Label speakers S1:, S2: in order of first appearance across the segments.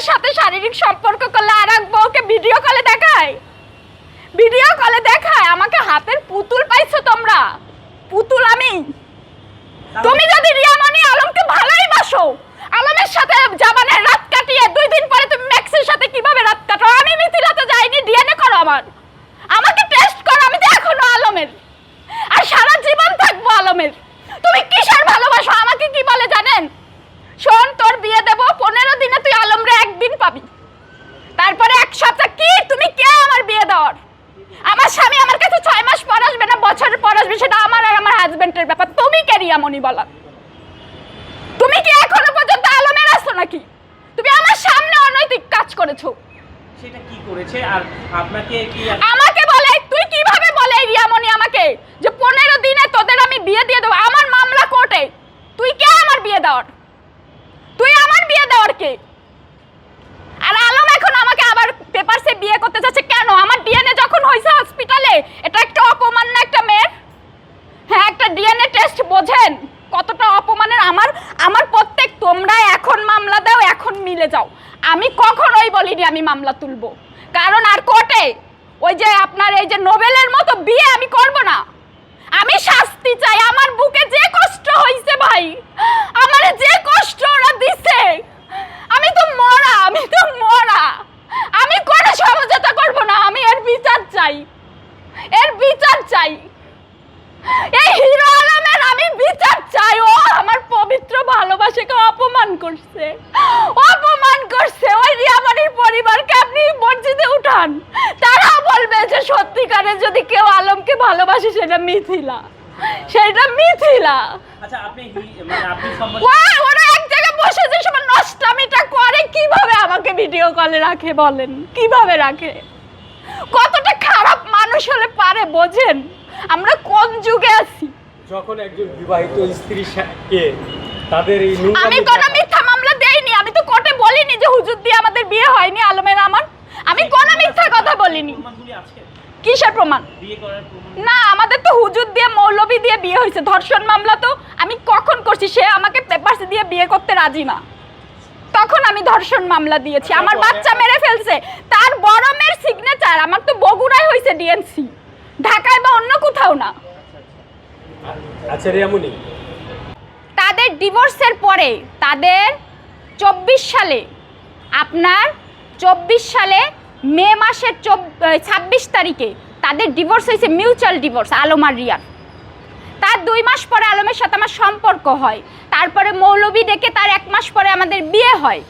S1: বউয়ের সাথে শারীরিক সম্পর্ক করলে আর এক বউকে ভিডিও কলে দেখায়? ভিডিও কলে দেখায়, আমাকে হাতের পুতুল পাইছো তোমরা? পুতুল আমি। তুমি যদি রিয়ামণি আলমকে ভালোই বাসো আলমের সাথে জামানের রাত কাটিয়ে দুই দিন পরে তুমি ম্যাক্সের সাথে কীভাবে রাত কাটো আমি মিথিলাতে যাইনি, ডিএনএ করো আমার। আমাকে টেস্ট করো, আমি তো এখনও আলমের। আর সারা জীবন থাকব আলমের। তুমি কিসের ভালোবাসো? আমাকে কি বলে জানেন? শোন, তোর বিয়ে দেবো, পনেরো দিনে তুই আলমরে একদিন পাবি। তারপরে এক সপ্তাহ কি? তুমি কে আমার বিয়ে দেওয়ার? আমার স্বামী আমার কাছে ছয় মাস পর আসবে না বছর পর আসবে সেটা আমার আর আমার হাজবেন্ডের ব্যাপার। তুমি কে রিয়ামণি বলা তুমি কি এখনও পর্যন্ত আলমের আসছো নাকি? তুমি আমার সামনে অনৈতিক কাজ করেছ।
S2: সেটা কি করেছে? আর আপনাকে কি
S1: আমাকে বলে তুই কীভাবে বলে রিয়ামণি আমাকে? যে পনেরো দিনে তোদের আমি বিয়ে দিয়ে দেবো আমার মামলা কোর্টে। তুই কে আমার বিয়ে দেওয়ার? তুই আমার বিয়ে দেওয়ার কে আর আলম এখন আমাকে আবার পেপারসে বিয়ে করতে চাচ্ছে কেন? আমার ডিএনএ যখন হয়েছে হসপিটালে এটা একটা অপমান না একটা মেয়ের? হ্যাঁ একটা ডিএনএ টেস্ট বোঝেন কতটা অপমানের? আমার আমার প্রত্যেক তোমরা এখন মামলা দাও, এখন মিলে যাও। আমি কখনোই বলিনি আমি মামলা তুলবো। কারণ আর কোর্টে ওই যে আপনার এই যে নোবেলের মতো বিয়ে আমি করব না আমি শাস্তি চাই আমার বুকে যে কষ্ট হয়েছে ভাই আমার যে কষ্ট ওরা দিছে আমি তো মরা আমি তো মরা আমি কোনো সমঝোতা করব না আমি এর বিচার চাই। এর বিচার চাই। এই হিরো আলমের আমি বিচার চাই। ও আমার পবিত্র ভালোবাসাকে অপমান করছে। অপমান করছে। ওই রিয়ামানির পরিবারকে আপনি মসজিদে উঠান। তারা বলবে যে সত্যিকারে যদি কেউ আলমকে ভালোবাসে সেটা মিথিলা। সেটা মিথিলা।
S2: আচ্ছা আপনি মানে আপনি
S1: ওরা এক জায়গায় বসে যে সময় নষ্টামিটা করে। কীভাবে আমাকে ভিডিও কলে রাখে বলেন? কীভাবে রাখে? কতটা খারাপ মানুষ হলে পারে বোঝেন? আমরা কোন যুগে আছি?
S3: যখন একজন বিবাহিত স্ত্রী কে তাদের এই
S1: আমি কোনো মিথ্যা মামলা দেইনি আমি তো কোর্টে বলিনি যে হুজুর দিয়ে আমাদের বিয়ে হয়নি আলমের আমার। আমি কোনো মিথ্যা কথা বলিনি। কিসের প্রমাণ?
S2: বিয়ে করার প্রমাণ
S1: না আমাদের তো হুজুর দিয়ে মৌলবি দিয়ে বিয়ে হয়েছে। ধর্ষণ মামলা তো আমি কখন করছি? সে আমাকে পেপারস দিয়ে বিয়ে করতে রাজি না। তখন আমি ধর্ষণ মামলা দিয়েছি। আমার বাচ্চা মেরে ফেলছে। তার বড় মেয়ের সিগনেচার আমার তো বগুড়ায় হয়েছে ডিএনসি ঢাকায় বা অন্য কোথাও না।
S3: আচ্ছা রিয়ামণি
S1: তাদের ডিভোর্সের পরে তাদের চব্বিশ সালে আপনার চব্বিশ সালে মে মাসের ছাব্বিশ তারিখে তাদের ডিভোর্স হয়েছে মিউচুয়াল ডিভোর্স আলম আর রিয়ার। তার দুই মাস পরে আলমের সাথে আমার সম্পর্ক হয়। তারপরে মৌলবী ডেকে তার এক মাস পরে আমাদের বিয়ে হয়।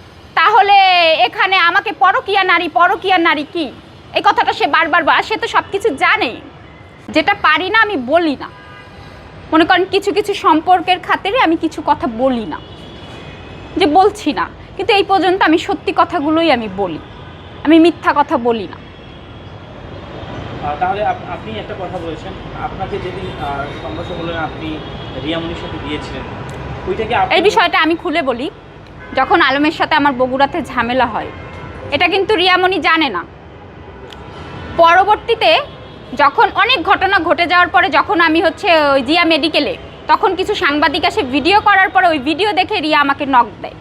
S1: তাহলে এখানে আমাকে পরকিয়া নারী পরকিয়া নারী কি? এই কথাটা সে বারবার বলে। সে তো সব কিছু জানে। যেটা পারি না আমি বলি না। মনে করেন কিছু কিছু সম্পর্কের খাতিরে আমি কিছু কথা বলি না। যে বলছি না। কিন্তু এই পর্যন্ত আমি সত্যি কথাগুলোই আমি বলি। আমি মিথ্যা কথা বলি না।
S2: তাহলে আপনি একটা কথা বলেছেন। আপনাকে যেদিন বললেন আপনি রিয়ামনির সাথে ওইটাকে
S1: এই বিষয়টা আমি খুলে বলি। যখন আলমের সাথে আমার বগুড়াতে ঝামেলা হয়, এটা কিন্তু রিয়ামণি জানে না। পরবর্তীতে যখন অনেক ঘটনা ঘটে যাওয়ার পরে যখন আমি হচ্ছে ওই জিয়া মেডিকেলে, তখন কিছু সাংবাদিক এসে ভিডিও করার পরে ওই ভিডিও দেখে রিয়া আমাকে নক দেয়।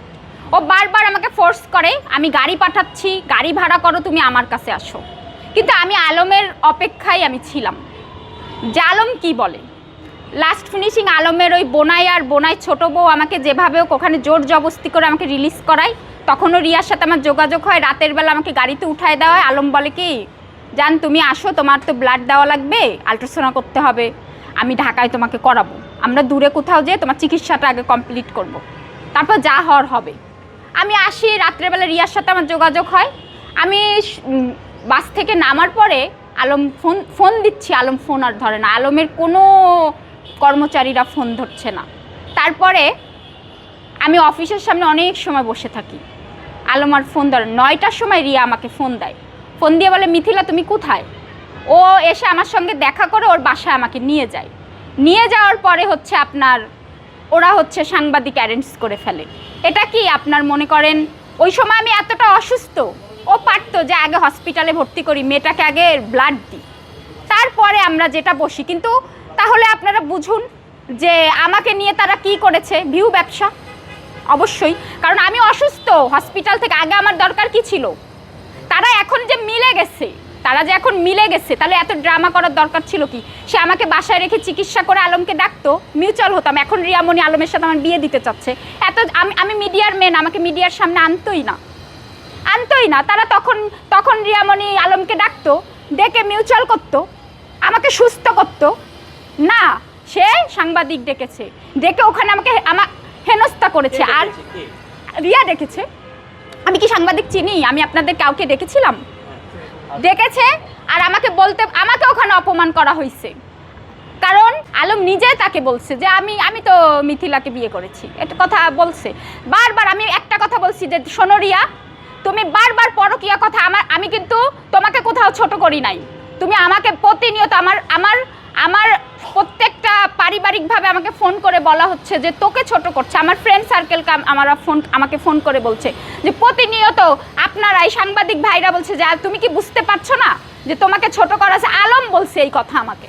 S1: ও বারবার আমাকে ফোর্স করে, আমি গাড়ি পাঠাচ্ছি, গাড়ি ভাড়া করো, তুমি আমার কাছে আসো। কিন্তু আমি আলমের অপেক্ষায় আমি ছিলাম। যে আলম কী বলে? লাস্ট ফিনিশিং আলমের ওই বোনাই আর বোনাই ছোট বউ আমাকে যেভাবে ওখানে জোর জবস্তি করে আমাকে রিলিজ করায়। তখনও রিয়ার সাথে আমার যোগাযোগ হয়, রাতের বেলা আমাকে গাড়িতে উঠায় দেওয়া হয়। আলম বলে কি, জান, তুমি আসো, তোমার তো ব্লাড দেওয়া লাগবে আলট্রাসাউন্ড করতে হবে। আমি ঢাকায় তোমাকে করাবো। আমরা দূরে কোথাও যেয়ে তোমার চিকিৎসাটা আগে কমপ্লিট করব। তারপর যা হওয়ার হবে। আমি আসি রাত্রেবেলা রিয়ার সাথে আমার যোগাযোগ হয়। আমি বাস থেকে নামার পরে আলম ফোন ফোন দিচ্ছি। আলম ফোন আর ধরে না। আলমের কোনো কর্মচারীরা ফোন ধরছে না। তারপরে আমি অফিসের সামনে অনেক সময় বসে থাকি। আলম আর ফোন ধরে। নয়টার সময় রিয়া আমাকে ফোন দেয়। ফোন দিয়ে বলে, মিথিলা, তুমি কোথায়? ও এসে আমার সঙ্গে দেখা করে ওর বাসায় আমাকে নিয়ে যায়। নিয়ে যাওয়ার পরে হচ্ছে আপনার, ওরা হচ্ছে সাংবাদিক অ্যারেঞ্জ করে ফেলে। এটা কি আপনার মনে করেন? ওই সময় আমি এতটা অসুস্থ। ও পারতো যে আগে হসপিটালে ভর্তি করি, মেয়েটাকে আগে ব্লাড দিই। তারপরে আমরা যেটা বসি, কিন্তু তাহলে আপনারা বুঝুন যে আমাকে নিয়ে তারা কি করেছে, ভিউ ব্যবসা? অবশ্যই, কারণ আমি অসুস্থ হসপিটাল থেকে আগে আমার দরকার কি ছিল? তারা এখন যে মিলে গেছে, তারা যে এখন মিলে গেছে, তাহলে এত ড্রামা করার দরকার ছিল কি? সে আমাকে বাসায় রেখে চিকিৎসা করে আলমকে ডাকতো মিউচুয়াল হতাম, এখন রিয়ামণি আলমের সাথে আমার বিয়ে দিতে চাচ্ছে। এত আমি আমি মিডিয়ার মেন আমাকে মিডিয়ার সামনে আনতোই না। আনতোই না, তারা তখন তখন রিয়ামণি আলমকে ডাকতো, ডেকে মিউচুয়াল করতো, আমাকে সুস্থ করতো। না সে সাংবাদিক ডেকেছে। ডেকে ওখানে আমাকে আমার হেনস্থা করেছে। আর? রিয়া ডেকেছে। আমি কি সাংবাদিক চিনি? আমি আপনাদের কাউকে ডেকেছিলাম? ডেকেছে আর আমাকে বলতে আমাকে ওখানে অপমান করা হয়েছে কারণ আলম নিজে তাকে বলছে যে আমি আমি তো মিথিলাকে বিয়ে করেছি। এটা কথা বলছে। বারবার আমি একটা কথা বলছি যে শোনো রিয়া তুমি বারবার পরকিয়া কথা আমার আমি কিন্তু তোমাকে কোথাও ছোট করি নাই। তুমি আমাকে প্রতিনিয়ত আমার আমার আমার প্রত্যেকটা পারিবারিকভাবে আমাকে ফোন করে বলা হচ্ছে যে তোকে ছোট করছে। আমার ফ্রেন্ড সার্কেল আমার ফোন, আমাকে ফোন করে বলছে যে প্রতিনিয়ত আপনারাই সাংবাদিক ভাইরা বলছে যে তুমি কি বুঝতে পারছ না যে তোমাকে ছোট করা আছে? আলম বলছে এই কথা আমাকে।